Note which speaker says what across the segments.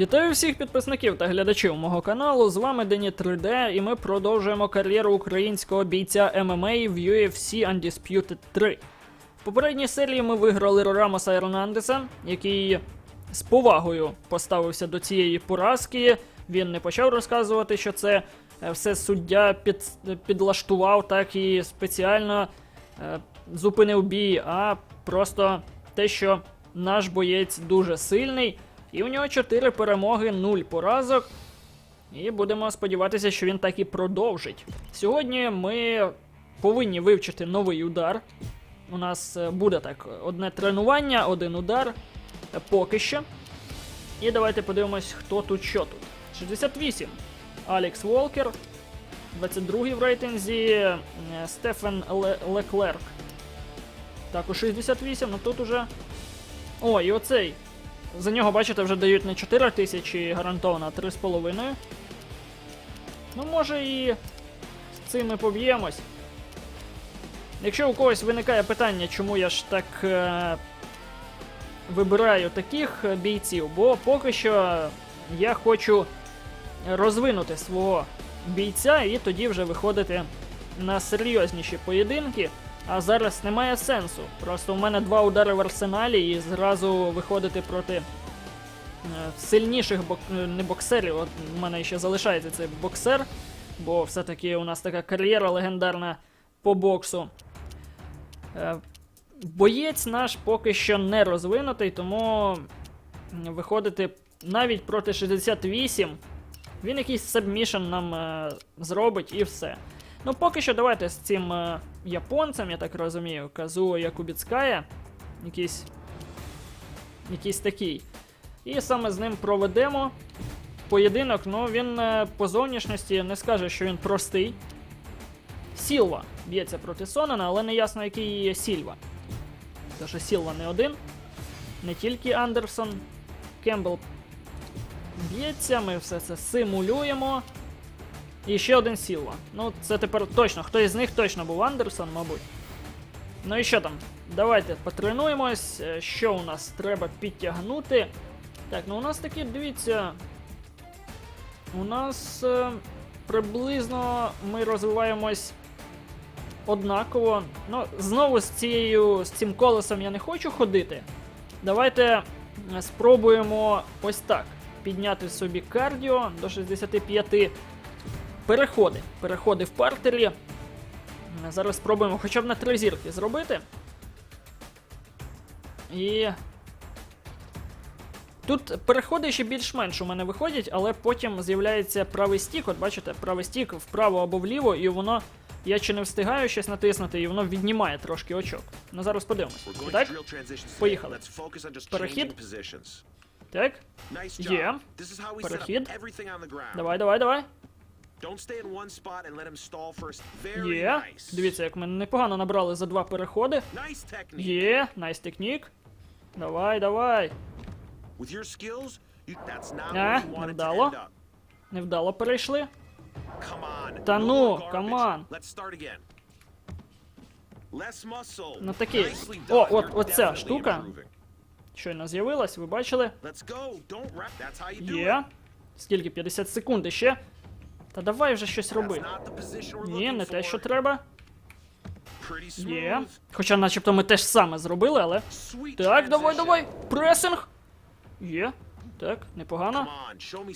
Speaker 1: Вітаю всіх підписників та глядачів мого каналу. З вами Дені 3D, і ми продовжуємо кар'єру українського бійця MMA в UFC Undisputed 3. В попередній серії ми виграли Рамоса Ернандеса, який з повагою поставився до цієї поразки. Він не почав розказувати, що це е, все суддя під, підлаштував так і спеціально е, зупинив бій, а просто те, що наш боєць дуже сильний, і у нього 4 перемоги, 0 поразок. І будемо сподіватися, що він так і продовжить. Сьогодні ми повинні вивчити новий удар. У нас е, буде так: одне тренування, один удар. е, Поки що. І давайте подивимось, хто тут що тут. 68. Алекс Волкер. 22-й в рейтинзі е, Стефан Ле- Леклерк. Також 68, ну тут уже. О, і оцей. За нього, бачите, вже дають не 4 тисячі гарантовано, а 3,5. Ну, може і з цим ми поб'ємось. Якщо у когось виникає питання, чому я ж так е, вибираю таких е, бійців, бо поки що я хочу розвинути свого бійця і тоді вже виходити на серйозніші поєдинки. А зараз немає сенсу. Просто у мене два удари в арсеналі і зразу виходити проти е, сильніших бок... е, не боксерів. От у мене ще залишається цей боксер, бо все-таки у нас така кар'єра легендарна по боксу. Е, Боєць наш поки що не розвинутий, тому виходити навіть проти 68. Він якийсь сабмішн нам зробить і все. Ну, поки що давайте з цим е, японцем, я так розумію, Казуо Якубіцкая. Якийсь. Якийсь такий. І саме з ним проведемо поєдинок. Ну, він е, по зовнішності не скаже, що він простий. Сілва б'ється проти Сонена, але не ясно, який є Сільва. Тому що Сілва не один, не тільки Андерсон. Кембл б'ється, ми все це симулюємо. І ще один Сілва. Ну, це тепер точно. Хтось з них точно був Андерсон, мабуть. Ну і що там? Давайте потренуємось. Е, Що у нас треба підтягнути? Так, ну у нас такі, дивіться. У нас е, приблизно ми розвиваємось однаково. Ну, знову з цією з цим колесом я не хочу ходити. Давайте е, спробуємо ось так. Підняти собі кардіо до 65. Переходи. Переходи в партері. Зараз спробуємо хоча б на три зірки зробити. І. Тут переходи ще більш-менш у мене виходять, але потім з'являється правий стік. От бачите, правий стік вправо або вліво, і воно. Я чи не встигаю щось натиснути, і воно віднімає трошки очок. Ну зараз подивимось. Так? Поїхали. Перехід. Так. Є. Перехід. Давай, давай, давай. Є. Дивіться, як ми непогано набрали за два переходи. Є, найс технік. Давай, давай.
Speaker 2: To
Speaker 1: невдало. Невдало перейшли. Та ну,
Speaker 2: muscle.
Speaker 1: Ну.
Speaker 2: Nicely
Speaker 1: О, от, оця
Speaker 2: definitely
Speaker 1: штука. Щойно з'явилась, ви бачили? Є. Скільки? 50 секунд ще. Та давай вже щось роби. Ні, не те, що треба. Є. Хоча начебто ми теж саме зробили, але. Так, давай, давай. Пресинг. Є. Так, непогано.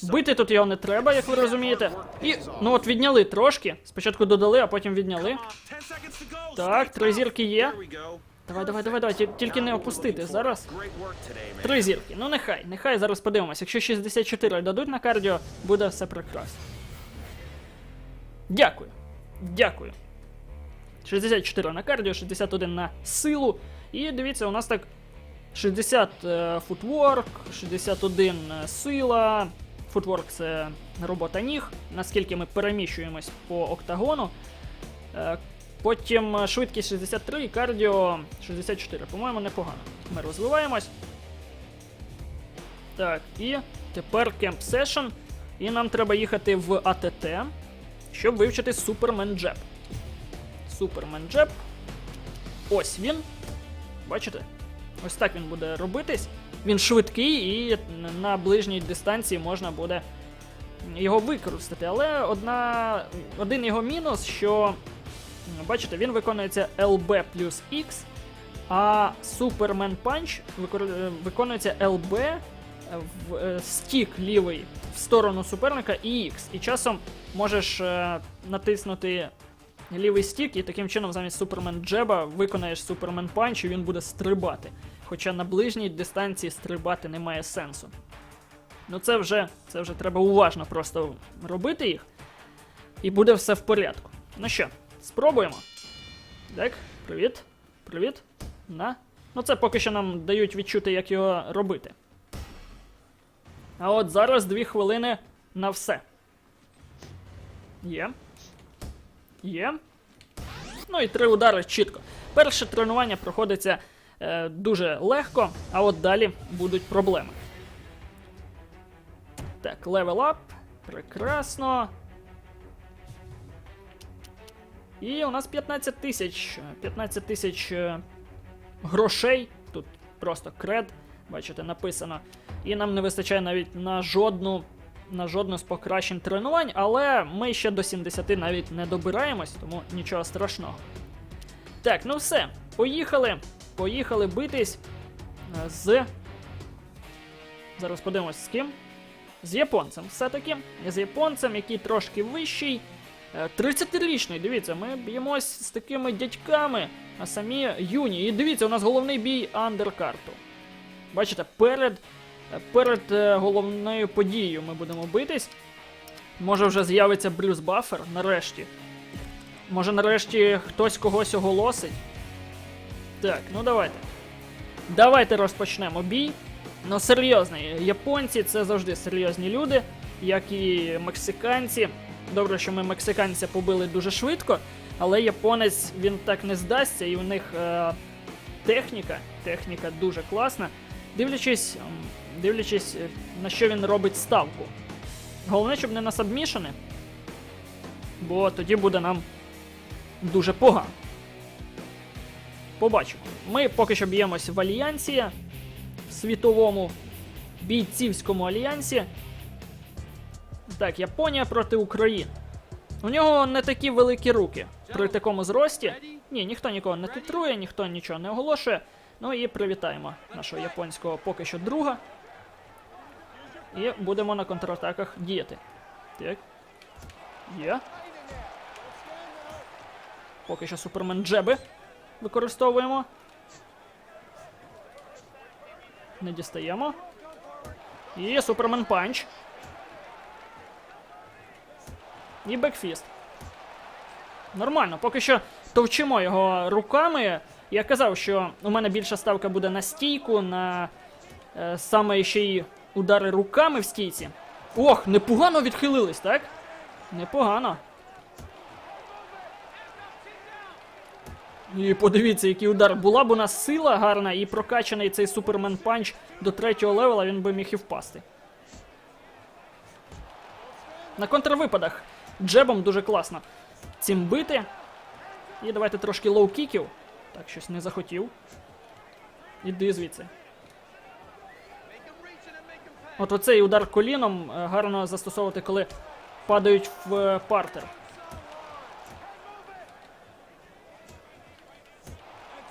Speaker 1: Бити тут його не треба, як ви розумієте. І. Ну от відняли трошки. Спочатку додали, а потім відняли.
Speaker 2: Come on, 10 seconds to go.
Speaker 1: Так, три зірки є. Давай, давай, давай, давай. Тільки не опустити зараз. Три зірки. Ну нехай, нехай зараз подивимось. Якщо 64 дадуть на кардіо, буде все прекрасно. Дякую. Дякую. 64 на кардіо, 61 на силу. І дивіться, у нас так 60 е, футворк, 61 е, сила. Футворк це робота ніг, наскільки ми переміщуємось по октагону. Е, Потім швидкість 63 і кардіо 64. По-моєму, непогано. Ми розвиваємось. Так, і тепер кемп сешн. І нам треба їхати в АТТ, щоб вивчити Супермен Джеб. Супермен Джеб. Ось він. Бачите? Ось так він буде робитись. Він швидкий і на ближній дистанції можна буде його використати. Але одна, один його мінус, що бачите, він виконується LB плюс X, а Superman Punch виконується LB в е, стік лівий сторону суперника і X. І часом можеш е, натиснути лівий стік, і таким чином замість Супермен Джеба виконаєш Супермен Панч, і він буде стрибати. Хоча на ближній дистанції стрибати немає сенсу. Ну це вже, це вже треба уважно просто робити їх. І буде все в порядку. Ну що, спробуємо. Так, привіт. Привіт. На. Ну це поки що нам дають відчути, як його робити. А от зараз дві хвилини на все. Є. Є. Ну і три удари чітко. Перше тренування проходиться е, дуже легко, а от далі будуть проблеми. Так, левел ап. Прекрасно. І у нас 15 тисяч. 15 тисяч е, грошей. Тут просто кред, бачите, написано. І нам не вистачає навіть на жодну, на жодну з покращень тренувань, але ми ще до 70 навіть не добираємось, тому нічого страшного. Так, ну все, поїхали. Поїхали битись е, з. Зараз подивимось з ким. З японцем все-таки. З японцем, який трошки вищий. Е, 30-річний, дивіться, ми б'ємось з такими дядьками, а самі юні. І дивіться, у нас головний бій андеркарту. Бачите, перед, перед е, головною подією ми будемо битись. Може вже з'явиться Брюс Баффер нарешті. Може нарешті хтось когось оголосить. Так, ну давайте. Давайте розпочнемо бій. Ну, серйозний. Японці це завжди серйозні люди, як і мексиканці. Добре, що ми мексиканця побили дуже швидко, але японець він так не здасться, і у них е, техніка, техніка дуже класна. Дивлячись, дивлячись, е, на що він робить ставку. Головне, щоб не на сабмішени, бо тоді буде нам дуже погано. Побачимо. Ми поки що б'ємось в альянсі світовому бійцівському альянсі. Так, Японія проти України. У нього не такі великі руки при такому зрості. Ні, ніхто нікого не титрує, ніхто нічого не оголошує. Ну і привітаємо нашого японського поки що друга. І будемо на контратаках діяти. Так. Є. Поки що супермен джеби використовуємо. Не дістаємо. І супермен панч. І бекфіст. Нормально, поки що товчимо його руками. Я казав, що у мене більша ставка буде на стійку, на е, саме ще й удари руками в стійці. Ох, непогано відхилились, так? Непогано. І подивіться, який удар. Була б у нас сила гарна і прокачаний цей супермен панч до третього левела, він би міг і впасти. На контрвипадах джебом дуже класно цим бити. І давайте трошки лоу-кіків. Так, щось не захотів. Іди звідси. От оцей удар коліном е, гарно застосовувати, коли падають в е, партер.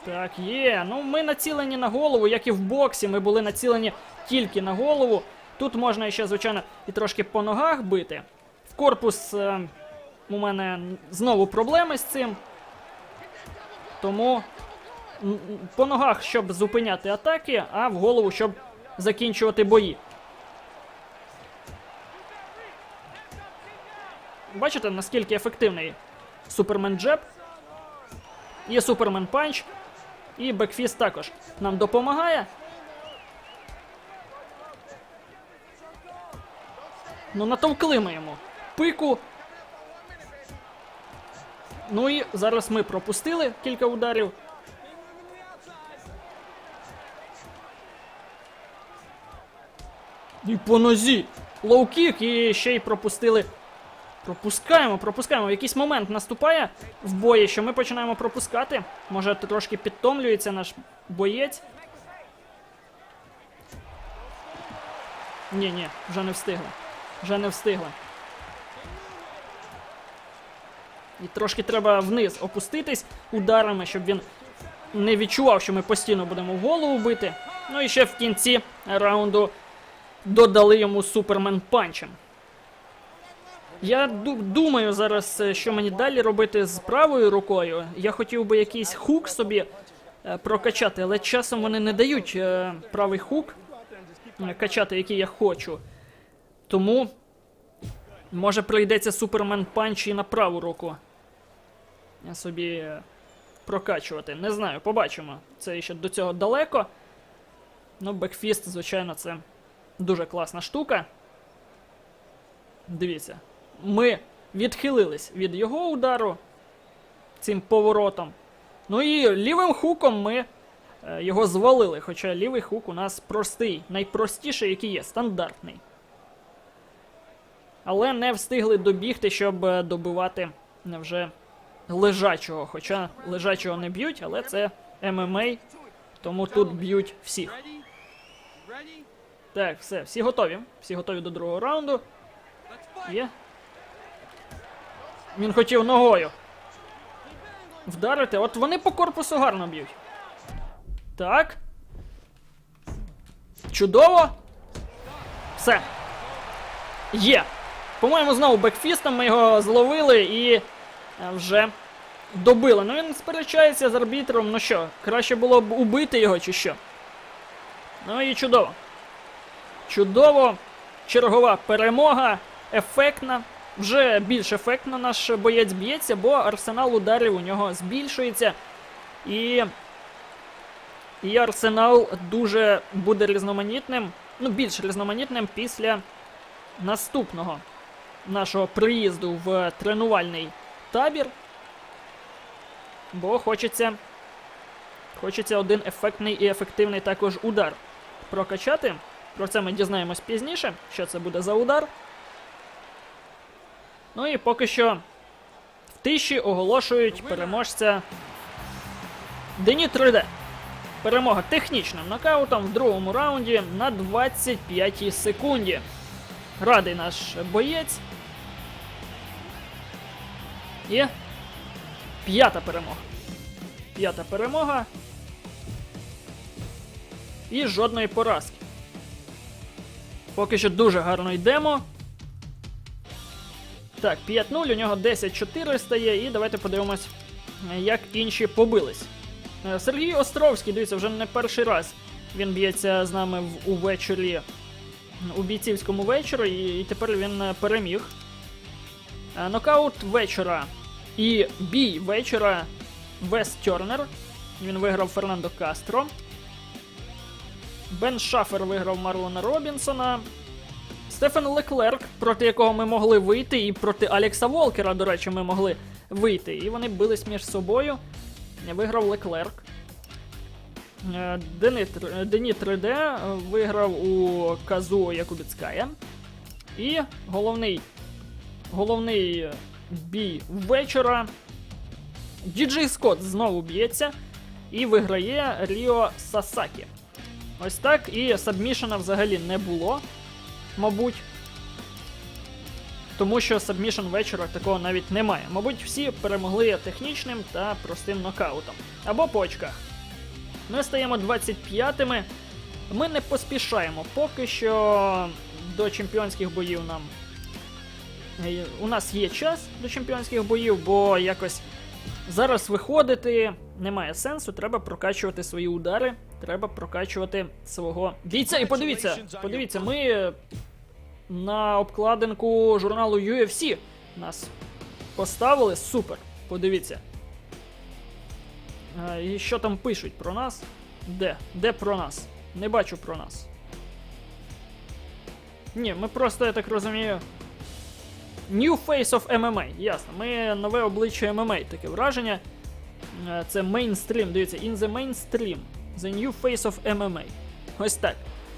Speaker 1: Так, є. Ну, ми націлені на голову, як і в боксі. Ми були націлені тільки на голову. Тут можна ще, звичайно, і трошки по ногах бити. В корпус е, у мене знову проблеми з цим. Тому по ногах, щоб зупиняти атаки, а в голову, щоб закінчувати бої. Бачите, наскільки ефективний Супермен Джеб. Є Супермен Панч. І Бекфіст також нам допомагає. Ну, натовкли ми йому. Пику. Ну і зараз ми пропустили кілька ударів. І по нозі. Лоу-кік і ще й пропустили. Пропускаємо, пропускаємо. В якийсь момент наступає в бої, що ми починаємо пропускати. Може, трошки підтомлюється наш боєць. Ні, ні, вже не встигли. Вже не встигли. І трошки треба вниз опуститись ударами, щоб він не відчував, що ми постійно будемо голову бити. Ну і ще в кінці раунду додали йому супермен панчем. Я думаю зараз, е, що мені далі робити з правою рукою. Я хотів би якийсь хук собі е, прокачати, але часом вони не дають е, правий хук качати, який я хочу. Тому може прийдеться супермен панч і на праву руку. Собі е, прокачувати. Не знаю, побачимо. Це ще до цього далеко. Ну, бекфіст, звичайно, це дуже класна штука. Дивіться, ми відхилились від його удару цим поворотом. Ну і лівим хуком ми е, його звалили. Хоча лівий хук у нас простий, найпростіший, який є, стандартний. Але не встигли добігти, щоб е, добивати вже лежачого. Хоча лежачого не б'ють, але це ММА, тому тут б'ють всіх. Так, все, всі готові. Всі готові до другого раунду. Є. Він хотів ногою. Вдарити. От вони по корпусу гарно б'ють. Так. Чудово. Все. Є. По-моєму, знову бекфістом ми його зловили і вже добили. Ну він сперечається з арбітром. Ну що, краще було б убити його чи що? Ну і чудово. Чудово. Чергова перемога. Ефектна. Вже більш ефектно наш боєць б'ється, бо арсенал ударів у нього збільшується. І. І арсенал дуже буде різноманітним. Ну, більш різноманітним після наступного нашого приїзду в тренувальний табір. Бо хочеться. Хочеться один ефектний і ефективний також удар прокачати. Про це ми дізнаємось пізніше, що це буде за удар. Ну і поки що в тиші оголошують переможця Дені 3D. Перемога технічним нокаутом в другому раунді на 25 секунді. Радий наш боєць. І п'ята перемога. П'ята перемога. І жодної поразки. Поки що дуже гарно йдемо. Так, 5-0, у нього 10-4 стає, і давайте подивимось, як інші побились. Е, Сергій Островський, дивіться, вже не перший раз. Він б'ється з нами в, увечері у бійцівському вечорі, і, і тепер він е, переміг. Е, Нокаут вечора і бій вечора Вес Тернер. Він виграв Фернандо Кастро. Бен Шафер виграв Марлона Робінсона. Стефан Леклерк, проти якого ми могли вийти, і проти Алекса Волкера, до речі, ми могли вийти. І вони бились між собою. Виграв Леклерк. Е, Дені, Дені 3D виграв у Казуо Якубіцкая. І головний, головний бій вечора. Діджей Скотт знову б'ється і виграє Ріо Сасакі. Ось так, і сабмішена взагалі не було, мабуть. Тому що сабмішн вечора такого навіть немає. Мабуть, всі перемогли технічним та простим нокаутом. Або по очках. Ми стаємо 25-ми. Ми не поспішаємо поки що до чемпіонських боїв нам. Е, У нас є час до чемпіонських боїв, бо якось зараз виходити немає сенсу. Треба прокачувати свої удари, треба прокачувати свого бійця. І подивіться, подивіться, ми на обкладинку журналу UFC нас поставили. Супер. Подивіться. Е, І що там пишуть про нас? Де? Де про нас? Не бачу про нас. Ні, ми просто, я так розумію. New Face of MMA, ясно. Ми нове обличчя MMA, таке враження. Е, Це мейнстрім, дивіться, in the mainstream. The new face of MMA. Ось так.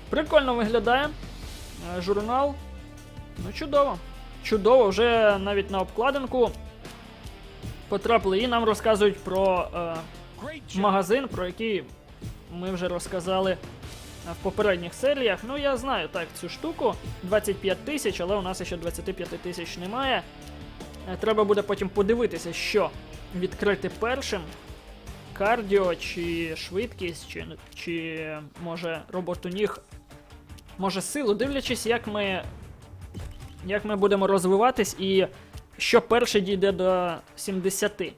Speaker 1: Прикольно виглядає. Е, Журнал. Ну, чудово. Чудово, вже навіть на обкладинку потрапили і нам розказують про е, магазин, про який ми вже розказали в попередніх серіях. Ну я знаю так цю штуку. 25 тисяч, але у нас ще 25 тисяч немає. Е, Треба буде потім подивитися, що відкрити першим. Кардіо чи швидкість, чи, чи може роботу ніг, може силу, дивлячись, як ми, як ми будемо розвиватись і що перше дійде до 70.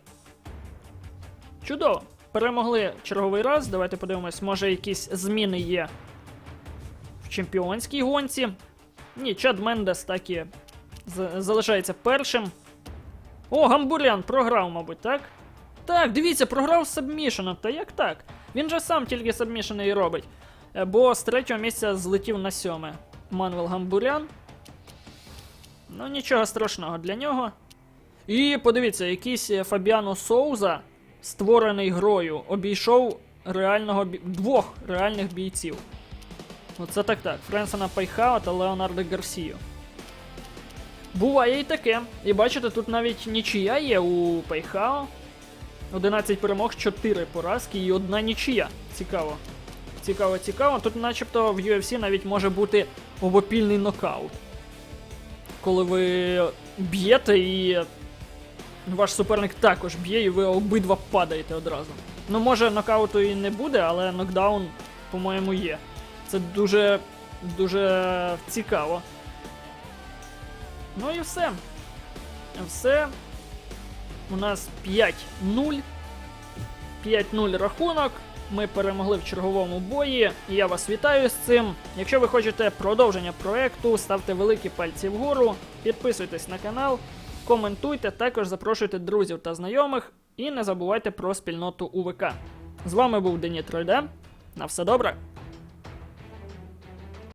Speaker 1: Чудово. Перемогли черговий раз. Давайте подивимось, може якісь зміни є в чемпіонській гонці. Ні, Чад Мендес так і залишається першим. О, Гамбурян програв, мабуть, так? Так, дивіться, програв з сабмішеном. Та як так? Він же сам тільки сабмішени і робить. Е, Бо з третього місця злетів на сьоме. Манвел Гамбурян. Ну, нічого страшного для нього. І подивіться, якийсь е, Фабіано Соуза, створений грою, обійшов реального двох реальних бійців. Оце так так. Френсона Пайхао та Леонардо Гарсію. Буває і таке. І бачите, тут навіть нічия є у Пайхао. 11 перемог, 4 поразки і одна нічия. Цікаво. Цікаво, цікаво. Тут начебто в UFC навіть може бути обопільний нокаут. Коли ви б'єте і ваш суперник також б'є, і ви обидва падаєте одразу. Ну, може, нокауту і не буде, але нокдаун, по-моєму, є. Це дуже дуже цікаво. Ну і все. Все. У нас 5-0. 5-0 рахунок. Ми перемогли в черговому бої. І я вас вітаю з цим. Якщо ви хочете продовження проекту, ставте великі пальці вгору, підписуйтесь на канал, коментуйте, також запрошуйте друзів та знайомих. І не забувайте про спільноту УВК. З вами був Дені 3D. На все добре!